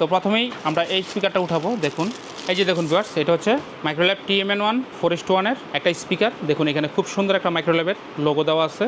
তো প্রথমেই আমরা এই স্পিকারটা উঠাবো, দেখুন। এই যে দেখুন ভিউয়ার্স এটা হচ্ছে Microlab N one four two ওয়ানের একটা স্পিকার দেখুন, এখানে খুব সুন্দর একটা মাইক্রোল্যাবের লোগো দেওয়া আছে।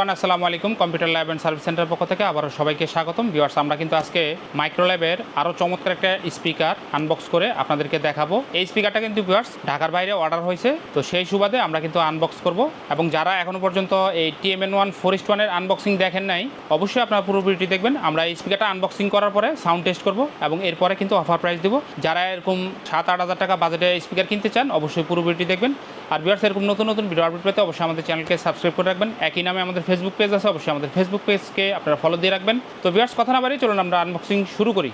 এভরিওয়ান, আসসালামু আলাইকুম। Computer lab and service centre পক্ষ থেকে আবারও সবাইকে স্বাগতম। ভিউয়ার্স আমরা কিন্তু আজকে মাইক্রো মাইক্রোল্যাবের আরও চমৎকার একটা স্পিকার আনবক্স করে আপনাদেরকে দেখাবো। এই স্পিকারটা কিন্তু ভিউয়ার্স ঢাকার বাইরে অর্ডার হয়েছে। তো সেই সুবাদে আমরা কিন্তু আনবক্স করব। এবং যারা এখনও পর্যন্ত এই টিএমএন ওয়ান ফোর ইস্ট ওয়ানের আনবক্সিং দেখেন নাই, অবশ্যই আপনারা পুরো ভিডিওটি দেখবেন। আমরা এই স্পিকারটা আনবক্সিং করার পরে সাউন্ড টেস্ট করব এবং এরপরে কিন্তু অফার প্রাইস দেবো। যারা এরকম সাত আট হাজার টাকা বাজেটে স্পিকার কিনতে চান, অবশ্যই পুরো ভিডিওটি দেখবেন। আর বিয়ার্স এরকম নতুন নতুন ভিডিও আপডেট পেতে অবশ্যই আমাদের চ্যানেলকে সাবস্ক্রাইব করে রাখবেন। একই নামে আমাদের ফেসবুক পেজ আছে, অবশ্যই আমাদের ফেসবুক পেজকে আপনারা ফলো দিয়ে রাখবেন। তো বিয়ার্স কথা না বাড়ি চলুন, আমরা আনবক্সিং শুরু করি।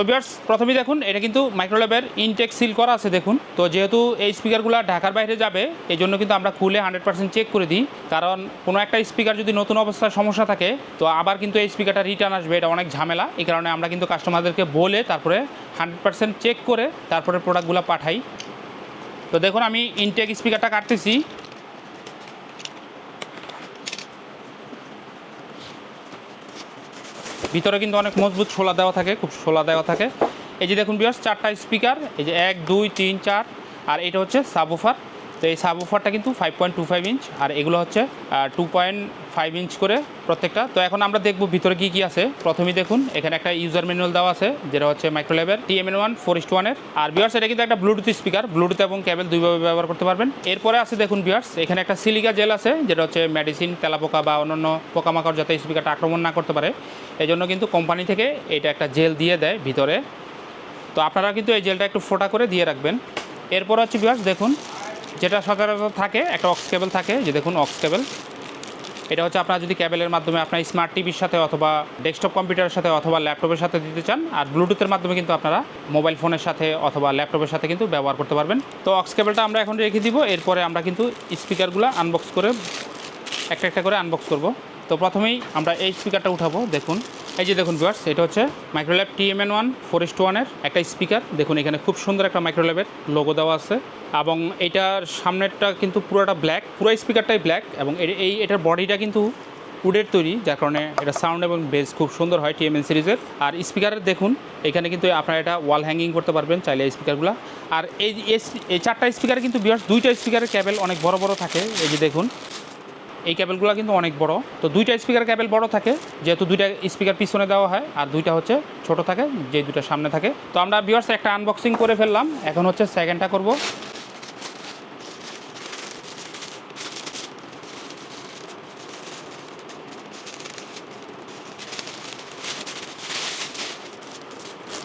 তো বিয়ার্স প্রথমেই দেখুন, এটা কিন্তু মাইক্রোল্যাবের ইনটেক সিল করা আছে, দেখুন। তো যেহেতু এই স্পিকারগুলো ঢাকার বাইরে যাবে, এই জন্য কিন্তু আমরা খুলে হান্ড্রেড পার্সেন্ট চেক করে দিই। কারণ কোনো একটা স্পিকার যদি নতুন অবস্থায় সমস্যা থাকে, তো আবার কিন্তু এই স্পিকারটা রিটার্ন আসবে, এটা অনেক ঝামেলা। এই কারণে আমরা কিন্তু কাস্টমারদেরকে বলে তারপরে হান্ড্রেড পার্সেন্ট চেক করে তারপরে প্রোডাক্টগুলো পাঠাই। তো দেখুন, আমি ইনটেক স্পিকারটা কাটতেছি। ভিতরে কিন্তু অনেক মজবুত শোলা দেওয়া থাকে, খুব শোলা দেওয়া থাকে। এই যে দেখুন বিয়ার্স চারটা স্পিকার এই যে এক, দুই, তিন, চার, আর এটা হচ্ছে সাবুফার তো এই সাবুফারটা কিন্তু five point two five inch আর এগুলো হচ্ছে টু পয়েন্ট ফাইভ ইঞ্চ করে প্রত্যেকটা। তো এখন আমরা দেখব ভিতরে কী কী আছে। প্রথমেই দেখুন, এখানে একটা ইউজার ম্যানুয়াল দেওয়া আছে, যেটা হচ্ছে মাইক্রোলেভের টিএমএন ওয়ান ফোর ইস্ট ওয়ানের আর বিয়ার্স এটা কিন্তু একটা ব্লুটুথ স্পিকার ব্লুটুথ এবং কেবল দুইভাবে ব্যবহার করতে পারবেন। এরপরে আছে দেখুন বিয়ার্স এখানে একটা সিলিকা জেল আছে, যেটা হচ্ছে মেডিসিন তেলাপোকা বা অন্যান্য পোকামাকড় যাতে স্পিকারটা আক্রমণ না করতে পারে। এই জন্য কিন্তু কোম্পানি থেকে এটা একটা জেল দিয়ে দেয় ভিতরে। তো আপনারা কিন্তু এই জেলটা একটু ফোটা করে দিয়ে রাখবেন। এরপর হচ্ছে বিয়ার্স দেখুন যেটা সচরাচর থাকে, একটা অক্স কেবল থাকে, যে দেখুন অক্স কেবল। এটা হচ্ছে আপনারা যদি ক্যাবেলের মাধ্যমে আপনার স্মার্ট টিভির সাথে অথবা ডেস্কটপ কম্পিউটারের সাথে অথবা ল্যাপটপের সাথে দিতে চান, আর ব্লুটুথের মাধ্যমে কিন্তু আপনারা মোবাইল ফোনের সাথে অথবা ল্যাপটপের সাথে কিন্তু ব্যবহার করতে পারবেন। তো অক্স কেবলটা আমরা এখন রেখে দিব, এরপরে আমরা কিন্তু স্পিকারগুলো আনবক্স করে, একটা একটা করে আনবক্স করব। তো প্রথমেই আমরা এই স্পিকারটা উঠাবো, দেখুন। এই যে দেখুন ভিউয়ার্স এটা হচ্ছে Microlab TMN one four east ওয়ানের একটা স্পিকার দেখুন, এখানে খুব সুন্দর একটা মাইক্রোল্যাবের লোগো দেওয়া আছে। এবং এটার সামনেরটা কিন্তু পুরোটা ব্ল্যাক পুরো স্পিকারটাই ব্ল্যাক এবং এই, এটার বডিটা কিন্তু উডের তৈরি, যার কারণে এটা সাউন্ড এবং বেস খুব সুন্দর হয় টিএমএন সিরিজের আর স্পিকারের দেখুন, এখানে কিন্তু আপনারা এটা ওয়াল হ্যাঙ্গিং করতে পারবেন চাইলে স্পিকারগুলো আর এই- এই চারটা স্পিকারে কিন্তু বিয়ার্স দুইটা স্পিকারের ক্যাবেল অনেক বড় বড় থাকে। এই যে দেখুন এই ক্যাবেলগুলো কিন্তু অনেক বড়। তো দুইটা স্পিকার ক্যাবেল বড় থাকে, যেহেতু দুইটা স্পিকার পিছনে দেওয়া হয়, আর দুইটা হচ্ছে ছোট থাকে যে দুইটা সামনে থাকে। তো আমরা বিয়ার্স একটা আনবক্সিং করে ফেললাম। এখন হচ্ছে সেকেন্ডটা করব।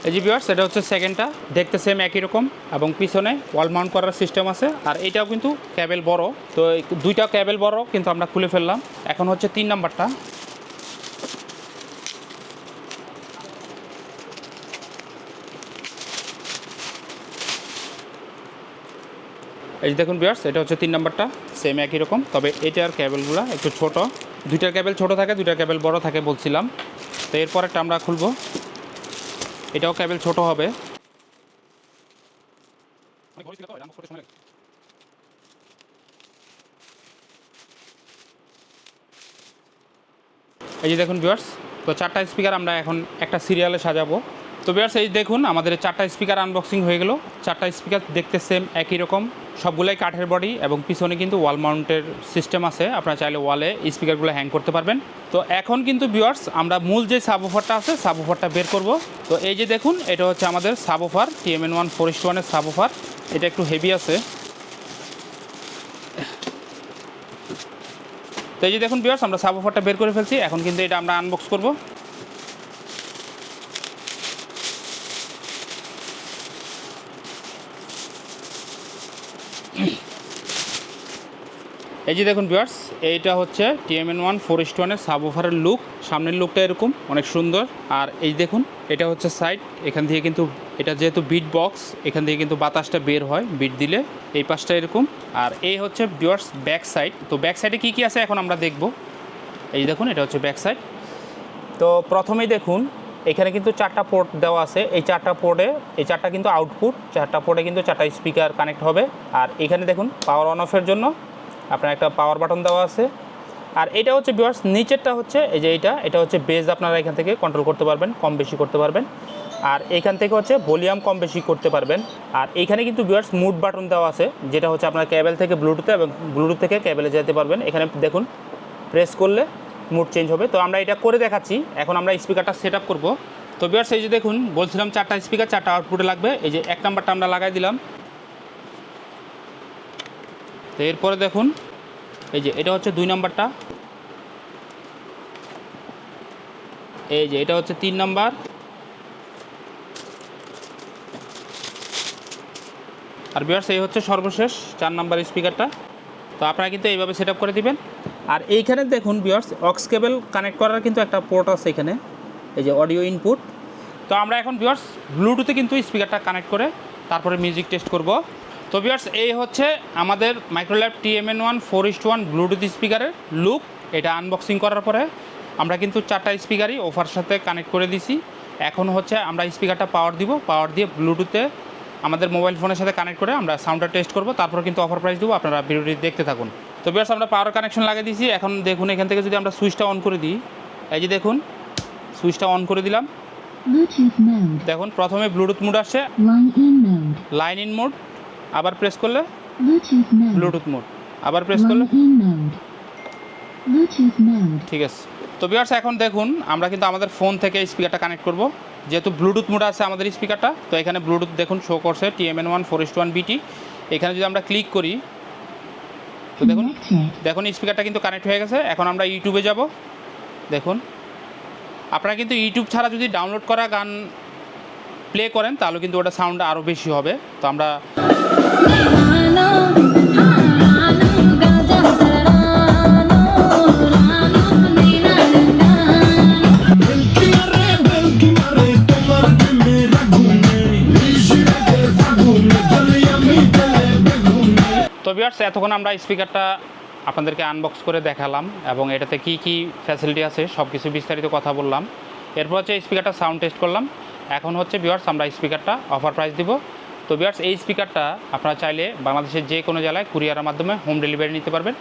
এই যে বিয়ার্স এটা হচ্ছে সেকেন্ডটা দেখতে সেম একই রকম এবং পিছনে ওয়াল মাউন্ট করার সিস্টেম আছে। আর এটাও কিন্তু ক্যাবেল বড়। তো দুইটা ক্যাবেল বড়, কিন্তু আমরা খুলে ফেললাম। এখন হচ্ছে তিন নাম্বারটা। এই যে দেখুন বিয়ার্স এটা হচ্ছে তিন নাম্বারটা। সেম একই রকম, তবে এটার ক্যাবেলগুলো একটু ছোট। দুইটার ক্যাবেল ছোট থাকে, দুইটার ক্যাবেল বড় থাকে বলছিলাম। তো এরপরেরটা আমরা খুলবো। এটাও ক্যাবেল ছোট হবে। এই যে দেখুন ভিউয়ার্স তো চারটা স্পিকার আমরা এখন একটা সিরিয়ালে সাজাবো। তো ভিউয়ার্স এই দেখুন, আমাদের চারটা স্পিকার আনবক্সিং হয়ে গেল। চারটা স্পিকার দেখতে সেম একই রকম, সবগুলাই কাঠের বডি এবং পিছনে কিন্তু ওয়াল মাউন্টের সিস্টেম আছে। আপনারা চাইলে ওয়ালে স্পিকারগুলো হ্যাং করতে পারবেন। তো এখন কিন্তু ভিউয়ার্স আমরা মূল যে সাবওফারটা আছে সাবওফারটা বের করব। তো এই যে দেখুন, এটা হচ্ছে আমাদের subwoofer TMN one four east ওয়ানের সাবওফার এটা একটু হেভি আছে। তো এই যে দেখুন বিয়ার্স আমরা সাবওফারটা বের করে ফেলছি। এখন কিন্তু এটা আমরা আনবক্স করব। এই যে দেখুন বিয়ার্স এইটা হচ্ছে টিএমএন ওয়ান ফোর ইস্ট ওয়ানের সাবওফারের লুক সামনের লুকটা এরকম, অনেক সুন্দর। আর এই দেখুন, এটা হচ্ছে সাইড এখান থেকে কিন্তু, এটা যেহেতু বিট বক্স এখান থেকে কিন্তু বাতাসটা বের হয় বিট দিলে। এই পাশটা এরকম। আর এই হচ্ছে বিয়ার্স ব্যাক সাইড তো ব্যাক সাইডে কী কী আছে এখন আমরা দেখব। এই দেখুন, এটা হচ্ছে ব্যাক সাইড তো প্রথমেই দেখুন, এখানে কিন্তু চারটা পোর্ট দেওয়া আছে। এই চারটা পোর্টে এই চারটা কিন্তু আউটপুট চারটা পোর্টে কিন্তু চারটা স্পিকার কানেক্ট হবে। আর এখানে দেখুন পাওয়ার অন অফের জন্য আপনার একটা পাওয়ার বাটন দেওয়া আছে। আর এটা হচ্ছে বিয়ার্স নিচেরটা হচ্ছে, এই যে এইটা, এটা হচ্ছে বেজ আপনারা এখান থেকে কন্ট্রোল করতে পারবেন, কম বেশি করতে পারবেন। আর এখান থেকে হচ্ছে ভলিউম কম বেশি করতে পারবেন। আর এইখানে কিন্তু বিয়ার্স মুড বাটন দেওয়া আছে, যেটা হচ্ছে আপনার ক্যাবেল থেকে ব্লুটুথে এবং ব্লুটুথ থেকে ক্যাবেলে যেতে পারবেন। এখানে দেখুন প্রেস করলে মুড চেঞ্জ হবে। তো আমরা এটা করে দেখাচ্ছি। এখন আমরা স্পিকারটা সেট আপ করব। তো বিয়ার্স এই যে দেখুন, বলছিলাম চারটা স্পিকার চারটা আউটপুটে লাগবে। এই যে এক নাম্বারটা আমরা লাগাই দিলাম। তো এরপরে দেখুন, এই যে এটা হচ্ছে দুই নাম্বারটা। এই যে এটা হচ্ছে তিন নাম্বার। আর বিয়ার্স এই হচ্ছে সর্বশেষ চার নাম্বার স্পিকারটা। তো আপনারা কিন্তু এইভাবে সেট করে দিবেন। আর এইখানে দেখুন বিয়ার্স অক্স কেবল কানেক্ট করার কিন্তু একটা পোর্ট আছে এখানে। এই যে অডিও ইনপুট। তো আমরা এখন বিয়ার্স ব্লুটুথে কিন্তু স্পিকারটা কানেক্ট করে তারপরে মিউজিক টেস্ট করব। তো বিয়ার্স এই হচ্ছে আমাদের Microlab TMN one four east one Bluetooth স্পিকারের লুক এটা আনবক্সিং করার পরে আমরা কিন্তু চারটা স্পিকারই ওফার সাথে কানেক্ট করে দিছি। এখন হচ্ছে আমরা স্পিকারটা পাওয়ার দিব পাওয়ার দিয়ে ব্লুটুথে আমাদের মোবাইল ফোনের সাথে কানেক্ট করে আমরা সাউন্ডটা টেস্ট করব তারপর কিন্তু অফার প্রাইস দেবো আপনারা ভিডিওটি দেখতে থাকুন। তো বিয়ার্স আমরা পাওয়ার কানেকশন লাগিয়ে দিয়েছি। এখন দেখুন এখান থেকে যদি আমরা সুইচটা অন করে দিই এই যে দেখুন সুইচটা অন করে দিলাম। দেখুন প্রথমে ব্লুটুথ মোড আসছে. লাইন ইন মোড আবার প্রেস করলে? ব্লুটুথ মোড আবার প্রেস করলে. ঠিক আছে। তো বিয়ার্স এখন দেখুন আমরা কিন্তু আমাদের ফোন থেকে স্পিকারটা কানেক্ট করব। যেহেতু ব্লুটুথ মোড আছে আমাদের স্পিকারটা তো এখানে ব্লুটুথ দেখুন শো করছে টিএমএন ওয়ান ফোর ওয়ান বিটি এখানে যদি আমরা ক্লিক করি তো দেখুন দেখুন স্পিকারটা কিন্তু কানেক্ট হয়ে গেছে। এখন আমরা ইউটিউবে যাব। দেখুন আপনারা কিন্তু ইউটিউব ছাড়া যদি ডাউনলোড করা গান প্লে করেন তাহলে কিন্তু ওটা সাউন্ড আরও বেশি হবে। তো আমরা তো বিয়ার্স এতক্ষণ আমরা স্পিকারটা আপনাদেরকে আনবক্স করে দেখালাম এবং এটাতে কি কি ফ্যাসিলিটি আছে সব কিছু বিস্তারিত কথা বললাম। এরপর হচ্ছে স্পিকারটা সাউন্ড টেস্ট করলাম। এখন হচ্ছে ভিউয়ার্স আমরা স্পিকারটা অফার প্রাইস দিব। তো ভিউয়ার্স এই স্পিকারটা আপনারা চাইলে বাংলাদেশের যে কোনো জেলায় কুরিয়ারের মাধ্যমে হোম ডেলিভারি নিতে পারবেন।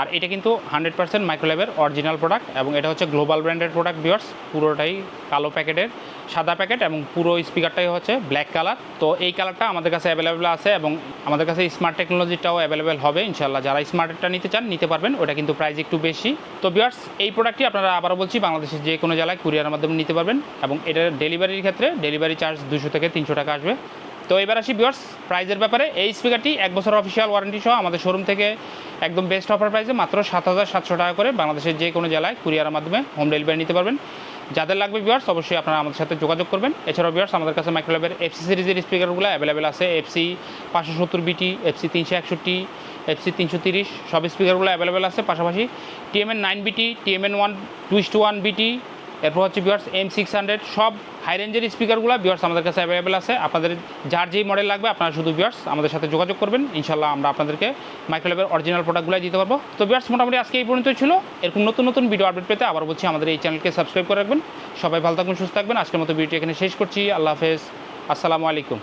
আর এটা কিন্তু হান্ড্রেড পার্সেন্ট মাইক্রোল্যাবের অরিজিনাল প্রোডাক্ট এবং এটা হচ্ছে গ্লোবাল ব্র্যান্ডের প্রোডাক্ট বিয়ার্স পুরোটাই কালো প্যাকেটের সাদা প্যাকেট এবং পুরো স্পিকারটাই হচ্ছে ব্ল্যাক কালার তো এই কালারটা আমাদের কাছে অ্যাভেলেবেল আছে এবং আমাদের কাছে স্মার্ট টেকনোলজিটাও অ্যাভেলেবেল হবে ইনশাল্লাহ যারা স্মার্টটা নিতে চান, নিতে পারবেন, ওটা কিন্তু প্রাইস একটু বেশি। তো বিয়ার্স এই প্রোডাক্টটি আপনারা আবারও বলছি, বাংলাদেশের যে কোনো জেলায় কুরিয়ারের মাধ্যমে নিতে পারবেন এবং এটার ডেলিভারির ক্ষেত্রে ডেলিভারি চার্জ দুশো থেকে তিনশো টাকা আসবে। তো এবার আসি বিয়ার্স প্রাইজের ব্যাপারে। এই স্পিকারটি এক বছর অফিসিয়াল ওয়ারেন্টি সহ আমাদের শোরুম থেকে একদম বেস্ট অফার প্রাইসে মাত্র সাত হাজার সাতশো টাকা করে বাংলাদেশের যে কোনো জেলায় কুরিয়ারের মাধ্যমে হোম ডেলিভারি নিতে পারবেন। যাদের লাগবে বিয়ার্স অবশ্যই আপনারা আমাদের সাথে যোগাযোগ করবেন। এছাড়াও বিয়ার্স আমাদের কাছে মাইক্রোল্যাবের এফসি সিরিজের স্পিকারগুলো অ্যাভেলেবেল আছে। এফসি পাঁচশো সত্তর বিটি এফসি তিনশো একষট্টি এফসি তিনশো তিরিশ, সব স্পিকারগুলো অ্যাভেলেবেল আছে। পাশাপাশি টিএমএন নাইন বিটি টিএমএন ওয়ান টুইস্ট ওয়ান বিটি এরপর হচ্ছে বিয়ার্স এম সিক্স হান্ড্রেড সব হাই রেঞ্জের স্পিকারগুলো বিয়ার্স আমাদের কাছে অ্যাভেলেবেল আছে। আপনাদের যার যেই মডেল লাগবে, আপনারা শুধু বিয়ার্স আমাদের সাথে যোগাযোগ করবেন। ইনশাল্লাহ আমরা আপনাদেরকে মাইক্রোলেভের অরিজিনাল প্রোডাক্টগুলো দিতে পারব। তো বিয়ার্স মোটামুটি আজকে এই পর্যন্ত ছিল। এরকম নতুন নতুন ভিডিও আপডেট পেতে আবার বলছি, আমাদের এই চ্যানেলকে সাবস্ক্রাইব করে রাখবেন। সবাই ভালো থাকবেন সুস্থ থাকবেন। আজকের মতো ভিডিও এখানে শেষ করছি। আল্লাহ হাফেজ। আসসালামু আলাইকুম।